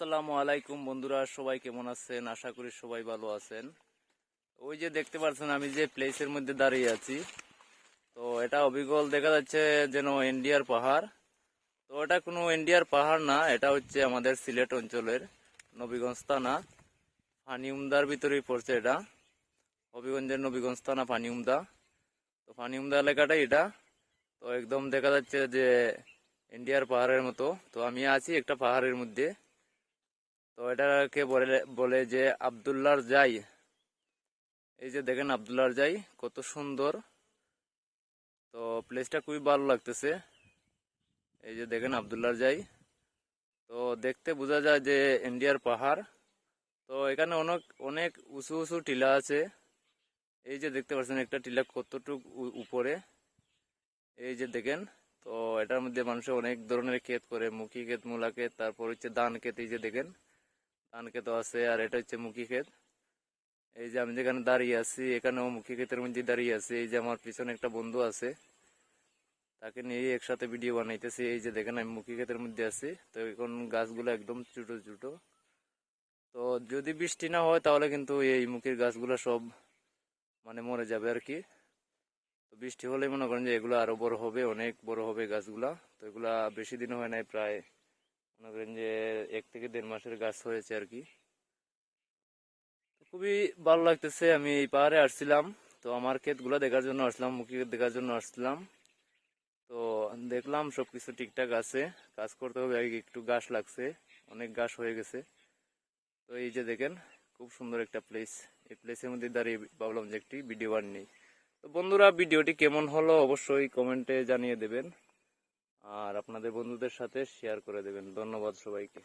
আসসালামু আলাইকুম বন্ধুরা, সবাই কেমন আছেন? আশা করি সবাই ভালো আছেন। ওই যে দেখতে পাচ্ছেন আমি যে প্লেসের মধ্যে দাঁড়িয়ে আছি। তো এটা অবিকল দেখা যাচ্ছে যেন ইন্ডিয়ার পাহাড়। তো এটা কোনো ইন্ডিয়ার পাহাড় না, এটা হচ্ছে আমাদের সিলেট অঞ্চলের নবীগঞ্জ থানা। ফানিউমদার ভিতরেই পড়ছে এটা। হবিগঞ্জের নবীগঞ্জ থানা ফানিউমদা তো ফানিউমদা এলাকাটাই এটা। তো একদম দেখা যাচ্ছে যে ইন্ডিয়ার পাহাড়ের মতো। তো আমি আছি একটা পাহাড়ের মধ্যে। তো এটাকে বলে বলে যে আবদুল্লার যাই। এই যে দেখেন আবদুল্লার যাই, কত সুন্দর। তো প্লেসটা খুবই ভালো লাগতেছে। এই যে দেখেন আবদুল্লার যাই। তো দেখতে বোঝা যায় যে ইন্ডিয়ার পাহাড়। তো এখানে অনেক অনেক উঁচু উঁচু টিলা আছে। এই যে দেখতে পাচ্ছেন একটা টিলা কতটুক উপরে। এই যে দেখেন, তো এটার মধ্যে মানুষ অনেক ধরনের ক্ষেত করে, মুখী ক্ষেত, মূলা ক্ষেত, তারপর হচ্ছে ধান ক্ষেত, এই যে দেখেন। ধান ক্ষেত আছে, আর এটা হচ্ছে মুখী ক্ষেত। এই যে আমি যেখানে দাঁড়িয়ে আছি, এখানেও মুখী ক্ষেতের মধ্যে দাঁড়িয়ে আছি। এই যে আমার পিছনে একটা বন্ধু আছে, তাকে নিয়ে একসাথে ভিডিও বানাইতেছি। এই যে দেখেন, আমি মুখী ক্ষেতের মধ্যে আছি। তো এখন গাছগুলো একদম ছোট ছোট। তো যদি বৃষ্টি না হয়, তাহলে কিন্তু এই মুখির গাছগুলো সব মানে মরে যাবে আর কি। তো বৃষ্টি হলে মনে করেন যে এগুলো আরও বড় হবে, অনেক বড় হবে গাছগুলা। তো এগুলা বেশি দিন হয় নাই, প্রায় মনে করেন যে এক থেকে দেড় মাসের গাছ হয়েছে আর কি। খুবই ভালো লাগতেছে, আমি এই পাহাড়ে আসছিলাম। তো আমার ক্ষেতগুলো দেখার জন্য আসলাম মুখী দেখার জন্য আসছিলাম তো দেখলাম সবকিছু ঠিকঠাক আছে, কাজ করতে হবে একটু গাছ লাগছে, অনেক গাছ হয়ে গেছে। তো এই যে দেখেন, খুব সুন্দর একটা প্লেস এই প্লেসের মধ্যে দাঁড়িয়ে ভাবলাম যে একটি ভিডিও বানিয়ে তো বন্ধুরা ভিডিওটি কেমন হলো অবশ্যই কমেন্টে জানিয়ে দেবেন। আর আপনাদের বন্ধুদের সাথে শেয়ার করে দেবেন। ধন্যবাদ সবাইকে।